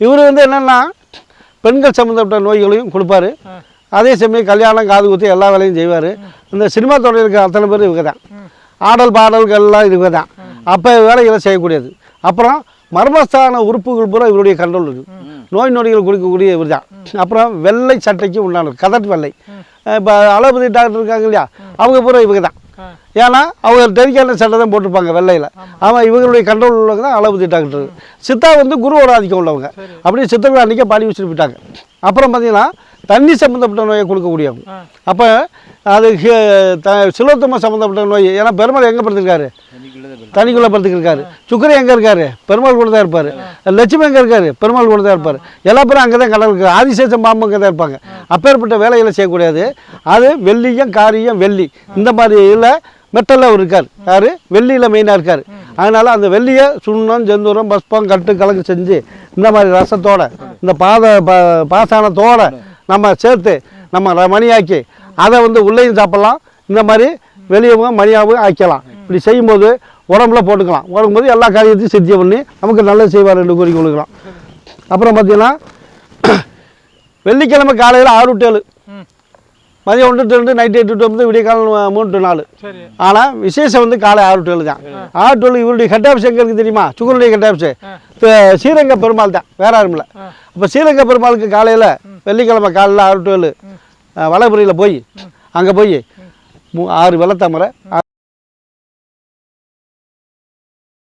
இவர் வந்து என்னென்னா பெண்கள் சம்மந்தப்பட்ட நோய்களையும் கொடுப்பாரு. அதே சமயம் கல்யாணம் காது குத்தி எல்லா வேலையும் செய்வார். இந்த சினிமா துறையில் இருக்க அத்தனை பேர் இவங்க தான். ஆடல் பாடல்கள்லாம் இவங்க தான். அப்போ வேலைகளை செய்யக்கூடியது. அப்புறம் மர்மஸ்தான உறுப்புகள் பூரா இவருடைய கண்ட்ரோல் இருக்குது நோய் நொடிகள் கொடுக்கக்கூடிய இவர் தான். அப்புறம் வெள்ளை சட்டைக்கு உண்டானது கதட் வெள்ளை. இப்போ அலோபதி டாக்டர் இருக்காங்க இல்லையா? அவங்க பூரா இவங்க தான். ஏன்னா அவங்க டெரிக்கான சட்டை தான் போட்டிருப்பாங்க வெள்ளையில். ஆமாம் இவங்களுடைய கண்ட்ரோல் உள்ளவங்க தான் அலோபதி டாக்டர் சித்தா வந்து குருவோட ஆதிக்கம் உள்ளவங்க. அப்படியே சித்தர்கள் அன்றைக்கே பாடி வச்சுட்டு போயிட்டாங்க. அப்புறம் பார்த்தீங்கன்னா தண்ணி சம்மந்தப்பட்ட நோயை கொடுக்கக்கூடியவங்க. அப்போ அது த சிலோத்தம சம்மந்தப்பட்ட நோய். ஏன்னா பெருமாள் எங்கே தனிக்குள்ளே தண்ணிக்குள்ளே படுத்துக்கிருக்காரு சுக்கரி எங்கே இருக்காரு? பெருமாள் கூட தான் இருப்பார். லட்சுமி எங்கே இருக்காரு? பெருமாள் கூட தான் இருப்பார். எல்லா பேரும் அங்கே தான் கடல் இருக்குது ஆதிசேஷம் பாம்பு அங்கே தான் இருப்பாங்க. அப்பேற்பட்ட வேலைகளை செய்யக்கூடாது. அது வெள்ளியும் காரியம் வெள்ளி. இந்த மாதிரி இதில் மெட்டலில் அவர் இருக்கார். யார்? வெள்ளியில் மெயினாக இருக்கார். அதனால் அந்த வெள்ளியை சுண்ணம் செந்தூரம் பஸ்பம் கட்டு கலக்கு செஞ்சு இந்த மாதிரி ரசத்தோட இந்த பாத ப பாசானத்தோட நம்ம சேர்த்து நம்ம மணியாக்கி அதை வந்து உள்ளேயும் சாப்பிட்லாம். இந்த மாதிரி வெளியவும் மணியாகவும் ஆக்கலாம் இப்படி செய்யும்போது உடம்புல போட்டுக்கலாம். போடும்போது எல்லா காரியத்தையும் சித்தியம் பண்ணி நமக்கு நல்லது செய்வார் என்று கூறி கொடுக்கலாம். அப்புறம் பார்த்தீங்கன்னா வெள்ளிக்கிழமை காலையில் ஆறு டு ஏழு. மதியம் ஒன்று டு ரெண்டு நைட்டு எட்டு டு ஒன்பது விடிய காலம் மூணு டு நாலு. ஆனால் விசேஷம் வந்து காலை ஆறு டு ஏழு தான். ஆறு டு ஏழு இவருடைய ஹெட் ஆஃபீஸ் எங்கே இருக்குது தெரியுமா சுகருடைய ஹெட் ஆஃபீஸு ஸ்ரீரங்க பெருமாள் தான். வேற யாரும் இல்லை. அப்போ ஸ்ரீரங்க பெருமாளுக்கு காலையில் வெள்ளிக்கிழமை காலையில் ஆறு டு ஏழு வளபுரியில் போய் அங்கே போய் மூ ஆறு வெள்ளத்தாமரை